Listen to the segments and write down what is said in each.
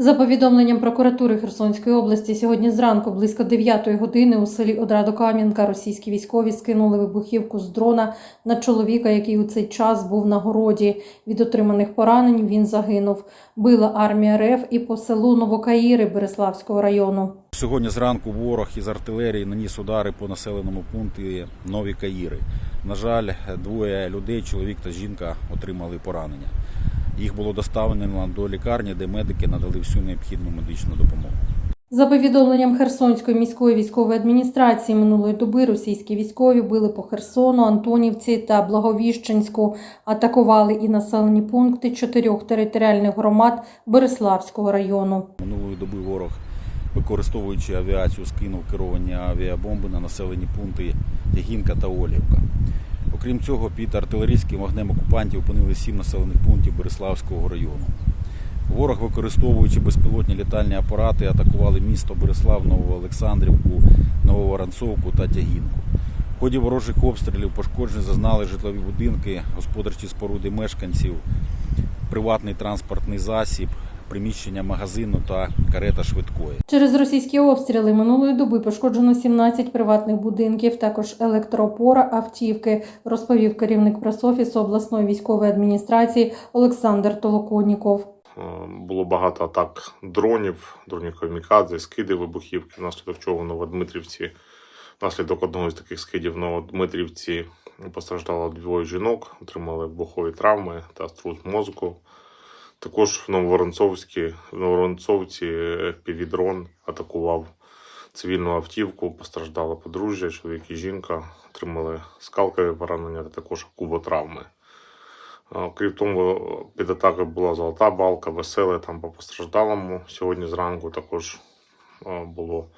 За повідомленням прокуратури Херсонської області, сьогодні зранку близько 9 години у селі Одрадокам'янка російські військові скинули вибухівку з дрона на чоловіка, який у цей час був на городі. Від отриманих поранень він загинув. Била армія РФ і по селу Новокаїри Береславського району. Сьогодні зранку ворог із артилерії наніс удари по населеному пункті Нові Каїри. На жаль, двоє людей, чоловік та жінка, отримали поранення. Їх було доставлено до лікарні, де медики надали всю необхідну медичну допомогу. За повідомленням Херсонської міської військової адміністрації минулої доби російські військові били по Херсону, Антонівці та Благовіщенську, атакували і населені пункти чотирьох територіальних громад Береславського району. Минулої доби ворог, використовуючи авіацію, скинув керовані авіабомби на населені пункти Ягінка та Олівка. Окрім цього, під артилерійським вогнем окупантів опинили сім населених пунктів Береславського району. Ворог, використовуючи безпілотні літальні апарати, атакували місто Береслав, Новоолександрівку, Нововоронцовку та Тягінку. В ході ворожих обстрілів пошкоджень зазнали житлові будинки, господарчі споруди мешканців, приватний транспортний засіб, приміщення магазину та карета швидкої. Через російські обстріли минулої доби пошкоджено 17 приватних будинків, також електроопора, автівки, розповів керівник пресофісу обласної військової адміністрації Олександр Толоконіков. Е, Було багато атак дронів, дронів камікадзе, скиди вибухівки, внаслідок чого в Новодмитрівці, внаслідок одного з таких скидів в Новодмитрівці постраждало двоє жінок, отримали вибухові травми та струс мозку. Також в Нововоронцовці FPV-дрон атакував цивільну автівку, постраждало подружжя, чоловік і жінка, отримали скалкові поранення та також куботравми. Крім того, під атакою була золота балка, веселе там по постраждалому. Сьогодні зранку також було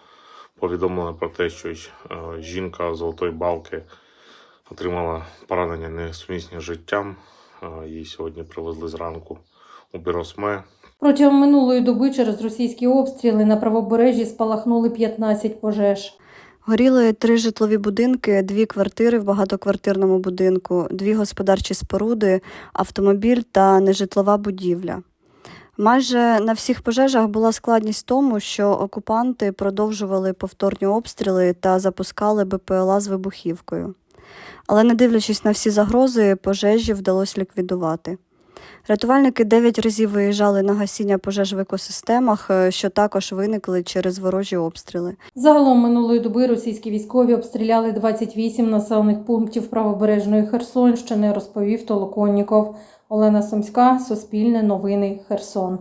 повідомлено про те, що е, жінка золотої балки отримала поранення несумісні з життям. Її сьогодні привезли зранку у Біросме. Протягом минулої доби через російські обстріли на правобережжі спалахнули 15 пожеж. Горіли три житлові будинки, дві квартири в багатоквартирному будинку, дві господарчі споруди, автомобіль та нежитлова будівля. Майже на всіх пожежах була складність в тому, що окупанти продовжували повторні обстріли та запускали БПЛА з вибухівкою. Але не дивлячись на всі загрози, пожежі вдалося ліквідувати. Рятувальники дев'ять разів виїжджали на гасіння пожеж в екосистемах, е, що також виникли через ворожі обстріли. Загалом минулої доби російські військові обстріляли 28 населених пунктів правобережної Херсонщини, розповів Толоконніков. Олена Сумська, Суспільне новини, Херсон.